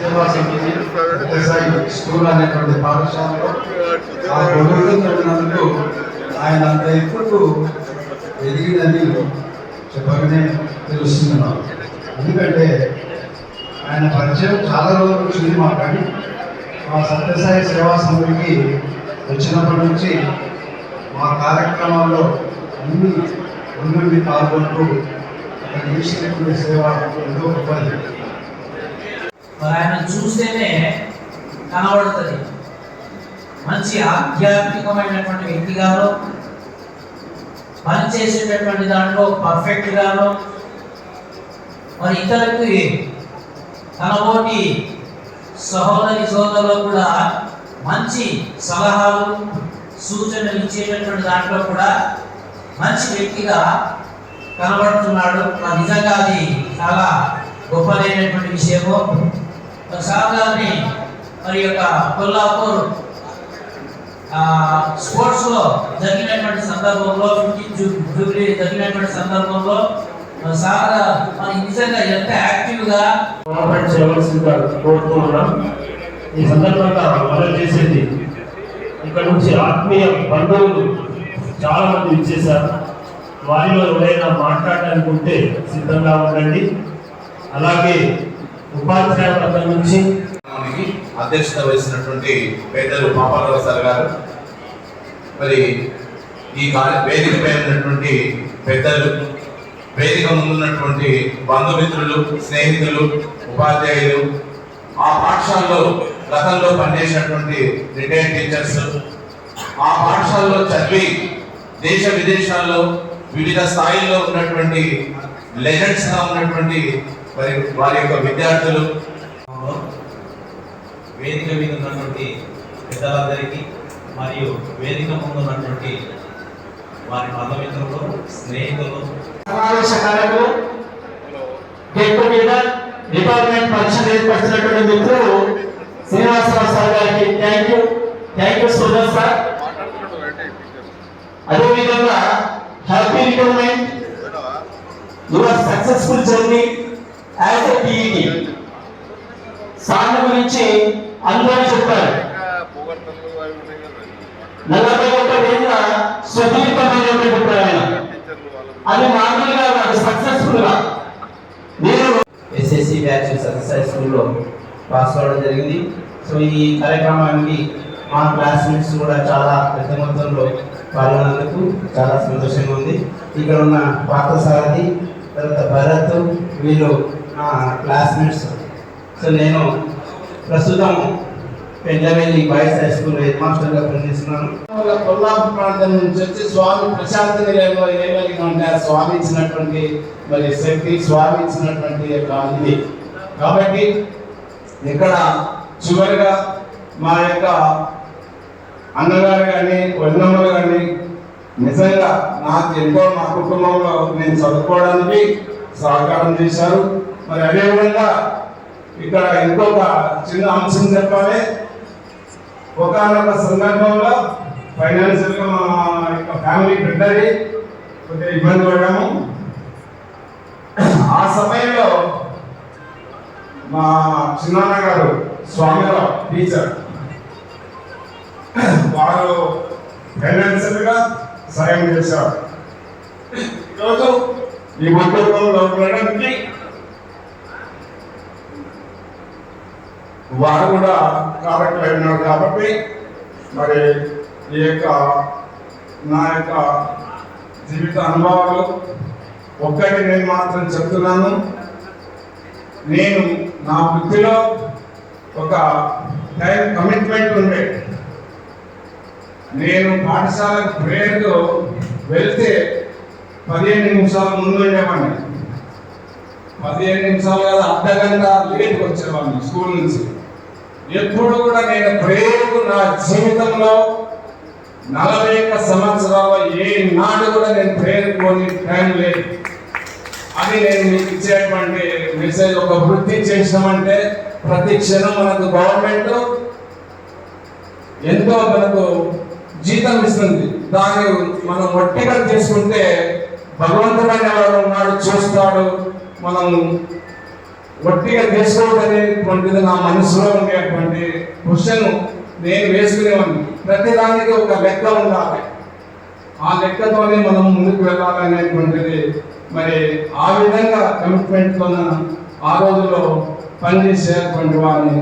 సేవా సమితి SI school అనేటువంటి పాఠశాలలో ఆ గొడవలు ఆయన అంత ఎప్పుడు ఎదిగిందని చెప్పగానే తెలుస్తుంది నాకు ఎందుకంటే ఆయన పరిచయం చాలా రోజులు వచ్చింది మా కానీ మా సత్యసాయి సేవా సమితికి వచ్చినప్పటి నుంచి మా కార్యక్రమాల్లో అన్ని ముందుండి పాల్గొంటూ అక్కడ చేసినటువంటి సేవ ఎంతో గొప్పది మరి ఆయన చూస్తేనే కనబడుతుంది. మంచి ఆధ్యాత్మికమైనటువంటి వ్యక్తిగాను పని చేసేటటువంటి దాంట్లో పర్ఫెక్ట్ గాను మరి ఇతరులకి తనబోటి సహోదరి సోదరులకు కూడా మంచి సలహాలు సూచనలు ఇచ్చేటటువంటి దాంట్లో కూడా మంచి వ్యక్తిగా కనబడుతున్నాడు. నిజంగా అది చాలా గొప్పదైనటువంటి విషయము. మరి గారిని మరి యొక్క కొల్లాపూర్ స్పోర్ట్స్లో జరిగినటువంటి సందర్భంలో ఫిఫ్టీన్ జూబ్లీ జరిగినటువంటి సందర్భంలో మరి సార్ మరి నిజంగా ఎంత యాక్టివ్గా కోఆపరేట్ చేయవలసిందిగా కోరుతూ ఈ సందర్భంగా మనం చేసేది ఇక్కడ నుంచి ఆత్మీయ బంధువులు చాలా మంది ఇచ్చేశారు. వారిలో ఎవరైనా మాట్లాడాలనుకుంటే సిద్ధంగా ఉండండి. అలాగే ఉపాధ్యాయ వర్గం నుంచి మనకి అధ్యక్షత వహిస్తున్నటువంటి పెద్దలు పాపారావు సార్ గారు. మరి ఈ వేదిక పై ఉన్నటువంటి పెద్దలు వేదిక ముందున్నటువంటి బంధుమిత్రులు స్నేహితులు ఉపాధ్యాయులు ఆ పాఠశాలలో గతంలో పనిచేసినటువంటి రిటైర్డ్ టీచర్స్ ఆ పాఠశాలలో చదివి దేశ విదేశాల్లో వివిధ స్థాయిల్లో ఉన్నటువంటి లెజెండ్స్గా ఉన్నటువంటి మరి వారి యొక్క విద్యార్థులు వేదిక మీద ఉన్నటువంటి పెద్దలందరికీ మరియు వేదిక ముందు ఉన్నటువంటి వారి బంధుమిత్రులు స్నేహితులు సమావేశకాలకు గెట్ టుగెదర్ డిపార్ట్మెంట్ పరిషత్ ఏర్పరిచినటువంటి మిత్రులు శ్రీనివాసరావు సార్ గారికి thank you thank you Sujan sir. అదేవిధంగా happy retirement. Your successful journey. As a గురించి అందరూ చెప్పారు. నలభై ఒక్క ఏళ్ళ సుదీర్ఘమైనటువంటి ప్రయాణం అది మామూలుగా నాకు సక్సెస్ఫుల్గా. నేను ఎస్ఎస్సి బ్యాచ్ సక్సెస్ఫుల్లో పాస్ అవ్వడం జరిగింది. సో ఈ కార్యక్రమానికి మా క్లాస్మేట్స్ కూడా చాలా పెద్ద మొత్తంలో పాల్గొన్నందుకు చాలా సంతోషంగా ఉంది. ఇక్కడ ఉన్న పాత సారథి తర్వాత భరత్ వీళ్ళు నా క్లాస్మేట్స్ సో నేను ప్రస్తుతం Pendlavelli boys high school head మాస్టర్గా పనిచేస్తున్నాను. కొల్లాపు ప్రాంతం నుంచి వచ్చి స్వామి ప్రశాంత నిలయంలో ఏమలిగి ఉంటే ఆ స్వామి ఇచ్చినటువంటి మరి శక్తి స్వామి ఇచ్చినటువంటి యొక్క ఇది. కాబట్టి ఇక్కడ చివరిగా మా యొక్క అన్నగారు కానీ వదినమ్మలు కానీ నిజంగా నాకు ఎంతో మా కుటుంబంలో నేను చదువుకోవడానికి సహకారం చేశారు. మరి అదేవిధంగా ఇక్కడ ఇంకొక చిన్న అంశం చెప్పాలి. ఒకనొక సందర్భంలో ఫైనాన్షియల్గా మా యొక్క ఫ్యామిలీ పెట్టాలి కొద్దిగా ఇబ్బంది పడ్డాము. ఆ సమయంలో మా చిన్నాన్న గారు స్వామిరావు టీచర్ వారు ఫైనాన్షియల్గా సాయం చేశారు. ఈరోజు ఈ ఉద్యోగంలో ఉండడానికి వారు కూడా కార్యక్రమం అయినారు కాబట్టి మరి ఈ యొక్క నా యొక్క జీవిత అనుభవాలు ఒక్కటి నేను మాత్రం చెప్తున్నాను. నేను నా వృత్తిలో ఒక టైం కమిట్మెంట్ ఉండే. నేను పాఠశాల ప్రేయర్కు వెళ్తే పదిహేను నిమిషాల ముందు ఉండేవాడిని. పదిహేను నిమిషాలు కాదు అర్ధ గంట లేట్ వచ్చేవాడిని స్కూల్ నుంచి. ఎప్పుడు కూడా నేను ప్రేమకు నా జీవితంలో నలభై ఒక్క సంవత్సరాల ఏ నాడు కూడా నేను ప్రేరుకోని కొని టైం లేదు. అది నేను మీకు ఇచ్చేటువంటి మెసేజ్ ఒక వృత్తి చేసినామంటే ప్రతి క్షణం మనకు గవర్నమెంట్ ఎంతో మనకు జీతం ఇస్తుంది. దాన్ని మనం ఒట్టిగా చేసుకుంటే భగవంతుడైన వాడు ఉన్నాడు చూస్తాడు. మనం వట్టిగా చేసుకోవద్దనేటువంటిది నా మనసులో ఉండేటువంటి క్వశ్చన్ నేను వేసుకునేవాడిని. ప్రతిదానికి ఒక లెక్క ఉండాలి. ఆ లెక్కతోనే మనం ముందుకు వెళ్ళాలనేటువంటిది మరి ఆ విధంగా కమిట్మెంట్తో ఆ రోజుల్లో పనిచేసేటువంటి వారిని